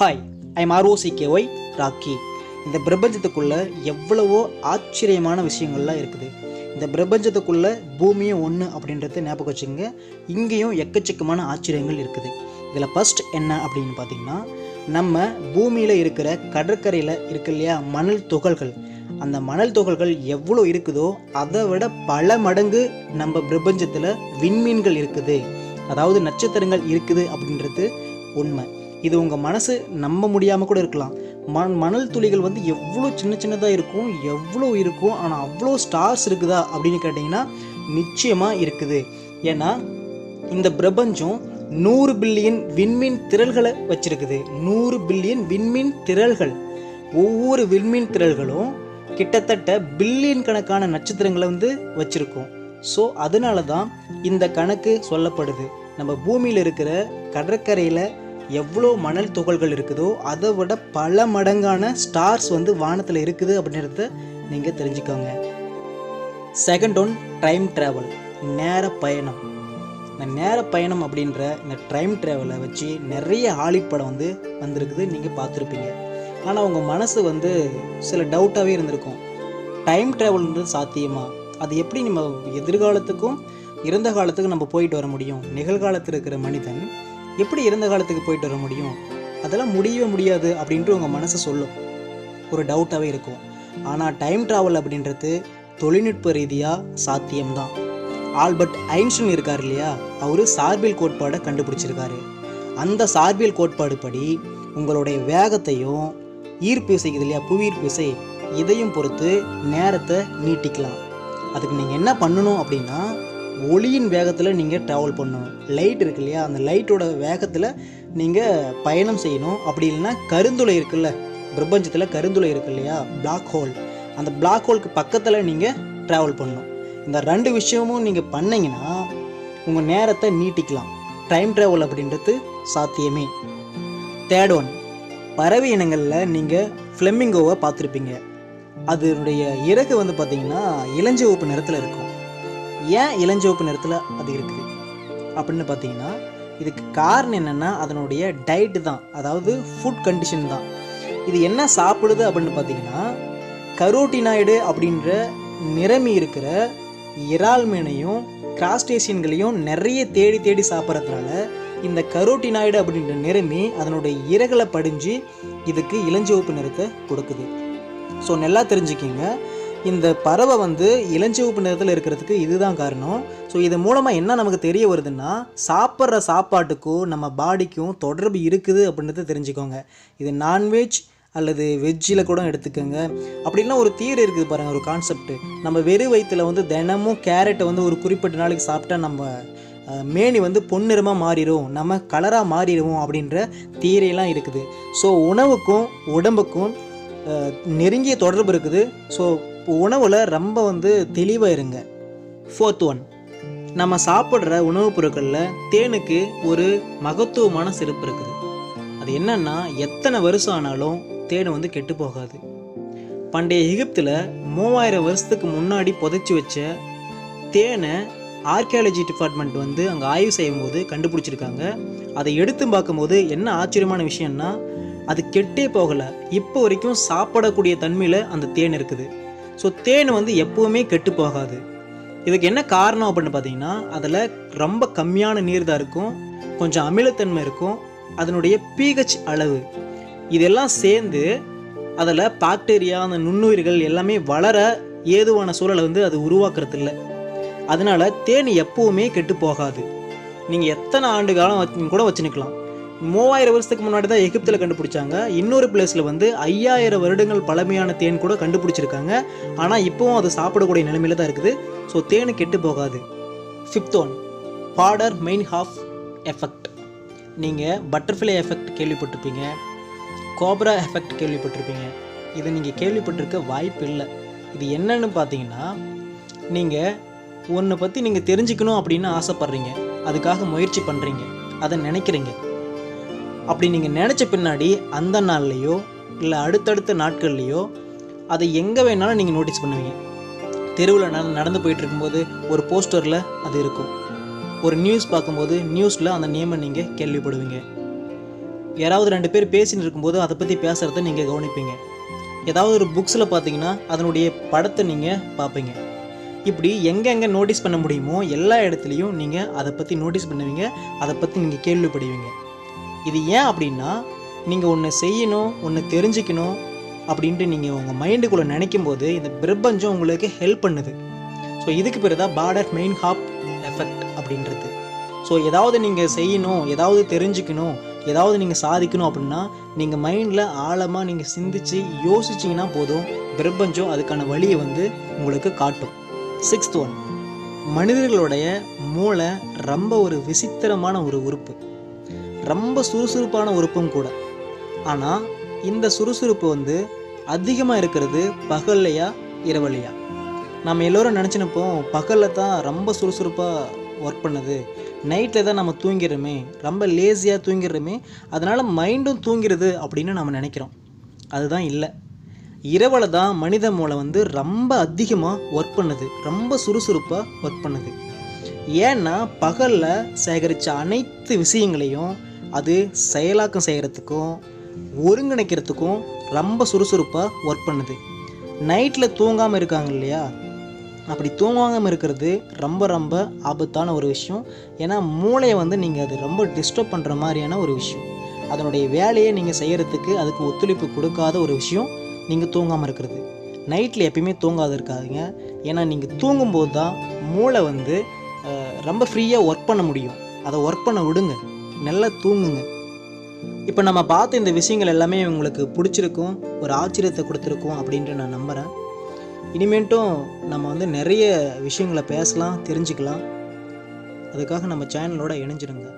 Hi I'm R O C K Y Rocky இந்த பிரபஞ்சத்துக்குள்ளே எவ்வளவோ ஆச்சரியமான விஷயங்கள்லாம் இருக்குது. இந்த பிரபஞ்சத்துக்குள்ளே பூமியும் ஒன்று அப்படின்றத ஞாபகம் வச்சுங்க இங்கேயும் எக்கச்சக்கமான ஆச்சரியங்கள் இருக்குது. இதில் ஃபஸ்ட் என்ன அப்படின்னு பார்த்தீங்கன்னா நம்ம பூமியில் இருக்கிற கடற்கரையில் இருக்கு இல்லையா மணல் துகள்கள். அந்த மணல் துகள்கள் எவ்வளோ இருக்குதோ அதை விட பல மடங்கு நம்ம பிரபஞ்சத்தில் விண்மீன்கள் இருக்குது. அதாவது நட்சத்திரங்கள் இருக்குது அப்படின்றது உண்மை. இது உங்கள் மனசு நம்ப முடியாமல் கூட இருக்கலாம். மண் மணல் துளிகள் வந்து எவ்வளோ சின்ன சின்னதாக இருக்கும் எவ்வளோ இருக்கும் ஆனால் அவ்வளோ ஸ்டார்ஸ் இருக்குதா அப்படின்னு கேட்டிங்கன்னா நிச்சயமாக இருக்குது. ஏன்னா இந்த பிரபஞ்சம் நூறு பில்லியன் விண்மீன் திரள்களை வச்சிருக்குது. நூறு பில்லியன் விண்மீன் திரள்கள். ஒவ்வொரு விண்மீன் திரள்களும் கிட்டத்தட்ட பில்லியன் கணக்கான நட்சத்திரங்களை வந்து வச்சுருக்கோம். ஸோ அதனால தான் இந்த கணக்கு சொல்லப்படுது. நம்ம பூமியில் இருக்கிற கடற்கரையில் எவ்வளோ மணல் துகள்கள் இருக்குதோ அதை விட பல மடங்கான ஸ்டார்ஸ் வந்து வானத்தில் இருக்குது அப்படின்றத நீங்கள் தெரிஞ்சுக்கோங்க. செகண்ட் ஒன் டைம் ட்ராவல் நேர பயணம். இந்த நேர பயணம் அப்படின்ற இந்த டைம் ட்ராவலை வச்சு நிறைய ஹாலிவுட் படம் வந்து வந்திருக்குது நீங்கள் பார்த்துருப்பீங்க. ஆனால் உங்கள் மனசு வந்து சில டவுட்டாகவே இருந்திருக்கும். டைம் ட்ராவல்ன்றது சாத்தியமா? அது எப்படி நம்ம எதிர்காலத்துக்கும் இறந்த காலத்துக்கும் நம்ம போயிட்டு வர முடியும்? நிகழ்காலத்தில் இருக்கிற மனிதன் எப்படி இறந்த காலத்துக்கு போயிட்டு வர முடியும்? அதெல்லாம் முடியவே முடியாது அப்படின்ட்டு உங்கள் மனசு சொல்லும். ஒரு டவுட்டாகவே இருக்கும். ஆனால் டைம் ட்ராவல் அப்படின்றது தொழில்நுட்ப ரீதியாக சாத்தியம்தான். ஆல்பர்ட் ஐன்ஸ்டைன் இருக்கார் இல்லையா? அவர் சார்பியல் கோட்பாடை கண்டுபிடிச்சிருக்காரு. அந்த சார்பியல் கோட்பாடு படி உங்களுடைய வேகத்தையும் ஈர்ப்பு விசை இது இல்லையா புவியீர்ப்பு விசை இதையும் பொறுத்து நேரத்தை நீட்டிக்கலாம். அதுக்கு நீங்கள் என்ன பண்ணணும் அப்படின்னா ஒளியின் வேகத்தில் நீங்கள் ட்ராவல் பண்ணணும். லைட் இருக்கு இல்லையா? அந்த லைட்டோட வேகத்தில் நீங்கள் பயணம் செய்யணும். அப்படி இல்லைன்னா கருந்துளை இருக்குல்ல? பிரபஞ்சத்தில் கருந்துளை இருக்கு இல்லையா? பிளாக் ஹோல் அந்த பிளாக் ஹோலுக்கு பக்கத்தில் நீங்கள் ட்ராவல் பண்ணணும். இந்த ரெண்டு விஷயமும் நீங்கள் பண்ணிங்கன்னா உங்கள் நேரத்தை நீட்டிக்கலாம். டைம் ட்ராவல் அப்படின்றது சாத்தியமே. தேர்ட் ஒன் பறவை இனங்களில் நீங்கள் ஃப்ளெமிங்கோவை பார்த்துருப்பீங்க. அதனுடைய இறகு வந்து பார்த்தீங்கன்னா இளஞ்சிவப்பு நிறத்தில் இருக்கும். ஏன் இளஞ்சிவப்பு நிறத்தில் அது இருக்குது? அப்படின்னு பார்த்தீங்கன்னா இதுக்கு காரணம் என்னென்னா அதனுடைய டயட்டு தான். அதாவது ஃபுட் கண்டிஷன் தான். இது என்ன சாப்பிடுது அப்படின்னு பார்த்தீங்கன்னா கரோட்டினாய்டு அப்படின்ற நிறமி இருக்கிற இறால் மீனையும் கிராஸ்டேசியன்களையும் நிறைய தேடி தேடி சாப்பிட்றதுனால இந்த கரோட்டினாய்டு அப்படின்ற நிறமி அதனுடைய இறகுல படிஞ்சு இதுக்கு இளஞ்சிவப்பு நிறத்தை கொடுக்குது. ஸோ நல்லா தெரிஞ்சுக்கிங்க. இந்த பறவை வந்து இளஞ்சிவப்பு நிறத்தில் இருக்கிறதுக்கு இதுதான் காரணம். ஸோ இது மூலமாக என்ன நமக்கு தெரிய வருதுன்னா சாப்பிட்ற சாப்பாட்டுக்கும் நம்ம பாடிக்கும் தொடர்பு இருக்குது அப்படின்றத தெரிஞ்சுக்கோங்க. இது நான்வெஜ் அல்லது வெஜ்ஜில் கூட எடுத்துக்கோங்க. அப்படின்னா ஒரு தீர் இருக்குது பாருங்கள் ஒரு கான்செப்ட் நம்ம வெறும் வயிற்றுல வந்து தினமும் கேரட்டை வந்து ஒரு குறிப்பிட்ட நாளைக்கு சாப்பிட்டா நம்ம மேனி வந்து பொன்னிறமாக மாறிடும் நம்ம கலராக மாறிடுவோம் அப்படின்ற தீரையெல்லாம் இருக்குது. ஸோ உணவுக்கும் உடம்புக்கும் நெருங்கிய தொடர்பு இருக்குது. ஸோ உணவில் ரொம்ப வந்து தெளிவாக இருங்க. ஃபோர்த் ஒன் நம்ம சாப்பிட்ற உணவுப் பொருட்களில் தேனுக்கு ஒரு மகத்துவமான சிறப்பு இருக்குது. அது என்னன்னா எத்தனை வருஷம் ஆனாலும் தேன் வந்து கெட்டு போகாது. பண்டைய எகிப்தில் மூவாயிரம் வருஷத்துக்கு முன்னாடி புதைச்சி வச்ச தேனை ஆர்கியாலஜி டிபார்ட்மெண்ட் வந்து அங்கே ஆய்வு செய்யும்போது கண்டுபிடிச்சிருக்காங்க. அதை எடுத்து பார்க்கும்போது என்ன ஆச்சரியமான விஷயம்னா அது கெட்டே போகலை. இப்போ வரைக்கும் சாப்பிடக்கூடிய தன்மையில் அந்த தேன் இருக்குது. ஸோ தேன் வந்து எப்போவுமே கெட்டு போகாது. இதுக்கு என்ன காரணம் அப்படின்னு பார்த்தீங்கன்னா அதில் ரொம்ப கம்மியான நீர் தான் இருக்கும் கொஞ்சம் அமிலத்தன்மை இருக்கும் அதனுடைய பிஹெச் அளவு. இதெல்லாம் சேர்ந்து அதில் பாக்டீரியா அந்த நுண்ணுயிர்கள் எல்லாமே வளர ஏதுவான சூழலை வந்து அது உருவாக்குறது இல்லை அதனால தேன் எப்போவுமே கெட்டு போகாது. நீங்கள் எத்தனை ஆண்டு காலம் கூட வச்சுருக்கலாம் மூவாயிரம் வருஷத்துக்கு முன்னாடி தான் எகிப்தில் கண்டுபிடிச்சாங்க. இன்னொரு பிளேஸில் வந்து ஐயாயிரம் வருடங்கள் பழமையான தேன் கூட கண்டுபிடிச்சிருக்காங்க. ஆனால் இப்போவும் அது சாப்பிடக்கூடிய நிலைமையில தான் இருக்குது. ஸோ தேன் கெட்டு போகாது. Fifth one main half effect நீங்கள் பட்டர்ஃப்ளை எஃபெக்ட் கேள்விப்பட்டிருப்பீங்க. கோப்ரா எஃபெக்ட் கேள்விப்பட்டிருப்பீங்க. இதை நீங்கள் கேள்விப்பட்டிருக்க வாய்ப்பு இல்லை. இது என்னன்னு பார்த்தீங்கன்னா நீங்கள் ஒன்றை பற்றி நீங்கள் தெரிஞ்சுக்கணும் அப்படின்னு ஆசைப்பட்றீங்க. அதுக்காக முயற்சி பண்ணுறீங்க அதை நினைக்கிறீங்க. அப்படி நீங்கள் நினச்ச பின்னாடி அந்த நாள்லேயோ இல்லை அடுத்தடுத்த நாட்கள்லேயோ அதை எங்கே வேணாலும் நீங்கள் நோட்டீஸ் பண்ணுவீங்க. தெருவில் நடந்து போயிட்டு இருக்கும்போது ஒரு போஸ்டரில் அது இருக்கும். ஒரு நியூஸ் பார்க்கும்போது நியூஸில் அந்த நேமை நீங்கள் கேள்விப்படுவீங்க. யாராவது ரெண்டு பேர் பேசின்னு இருக்கும்போது அதை பற்றி பேசுகிறத நீங்கள் கவனிப்பீங்க. ஏதாவது ஒரு புக்ஸில் பார்த்தீங்கன்னா அதனுடைய படத்தை நீங்கள் பார்ப்பீங்க. இப்படி எங்கெங்கே நோட்டீஸ் பண்ண முடியுமோ எல்லா இடத்துலையும் நீங்கள் அதை பற்றி நோட்டீஸ் பண்ணுவீங்க அதை பற்றி நீங்கள் கேள்விப்படுவீங்க. இது ஏன் அப்படின்னா நீங்கள் ஒன்று செய்யணும் ஒன்று தெரிஞ்சுக்கணும் அப்படின்ட்டு நீங்கள் உங்கள் மைண்டுக்குள்ளே நினைக்கும் போது இந்த பிரபஞ்சம் உங்களுக்கு ஹெல்ப் பண்ணுது. ஸோ இதுக்கு பேர் தான் பார்டர் மெயின் ஹாப் எஃபெக்ட் அப்படின்றது. ஸோ ஏதாவது நீங்கள் செய்யணும் ஏதாவது தெரிஞ்சுக்கணும் ஏதாவது நீங்கள் சாதிக்கணும் அப்படின்னா நீங்கள் மைண்டில் ஆழமாக நீங்கள் சிந்திச்சு யோசிச்சிங்கன்னா போதும் பிரபஞ்சம் அதுக்கான வழியை வந்து உங்களுக்கு காட்டும். சிக்ஸ்த் ஒன் மனிதர்களுடைய மூளை ரொம்ப ஒரு விசித்திரமான ஒரு உறுப்பு. ரொம்ப சுறுசுறுப்பான உறுப்பும் கூட. ஆனால் இந்த சுறுசுறுப்பு வந்து அதிகமாக இருக்கிறது பகல்லையா இரவலையா? நம்ம எல்லோரும் நினச்சினப்போம் பகலில் தான் ரொம்ப சுறுசுறுப்பாக ஒர்க் பண்ணுது. நைட்டில் தான் நம்ம தூங்கிடுறோமே ரொம்ப லேசியாக தூங்கிடுறோமே அதனால் மைண்டும் தூங்கிடுது அப்படின்னு நம்ம நினைக்கிறோம். அதுதான் இல்லை. இரவில் தான் மனித மூளை வந்து ரொம்ப அதிகமாக ஒர்க் பண்ணுது ரொம்ப சுறுசுறுப்பாக ஒர்க் பண்ணுது. ஏன்னா பகலில் சேகரித்த அனைத்து விஷயங்களையும் அது செயலாக்கம் செய்கிறதுக்கும் ஒருங்கிணைக்கிறதுக்கும் ரொம்ப சுறுசுறுப்பாக ஒர்க் பண்ணுது. நைட்டில் தூங்காமல் இருக்காங்க இல்லையா? அப்படி தூங்காமல் இருக்கிறது ரொம்ப ரொம்ப ஆபத்தான ஒரு விஷயம். ஏன்னா மூளையை வந்து நீங்கள் அது ரொம்ப டிஸ்டர்ப் பண்ணுற மாதிரியான ஒரு விஷயம். அதனுடைய வேலையை நீங்கள் செய்கிறதுக்கு அதுக்கு ஒத்துழைப்பு கொடுக்காத ஒரு விஷயம் நீங்கள் தூங்காமல் இருக்கிறது. நைட்டில் எப்பயுமே தூங்காது இருக்காதுங்க. ஏன்னா நீங்கள் தூங்கும்போது தான் மூளை வந்து ரொம்ப ஃப்ரீயாக ஒர்க் பண்ண முடியும். அதை ஒர்க் பண்ண விடுங்க. நல்லா தூங்குங்க. இப்போ நம்ம பார்த்த இந்த விஷயங்கள் எல்லாமே உங்களுக்கு பிடிச்சிருக்கும் ஒரு ஆச்சரியத்தை கொடுத்துருக்கும் அப்படின்ட்டு நான் நம்புகிறேன் இனிமேட்டும் நம்ம வந்து நிறைய விஷயங்களை பேசலாம் தெரிஞ்சுக்கலாம். அதுக்காக நம்ம சேனலோட இணைஞ்சிருங்க.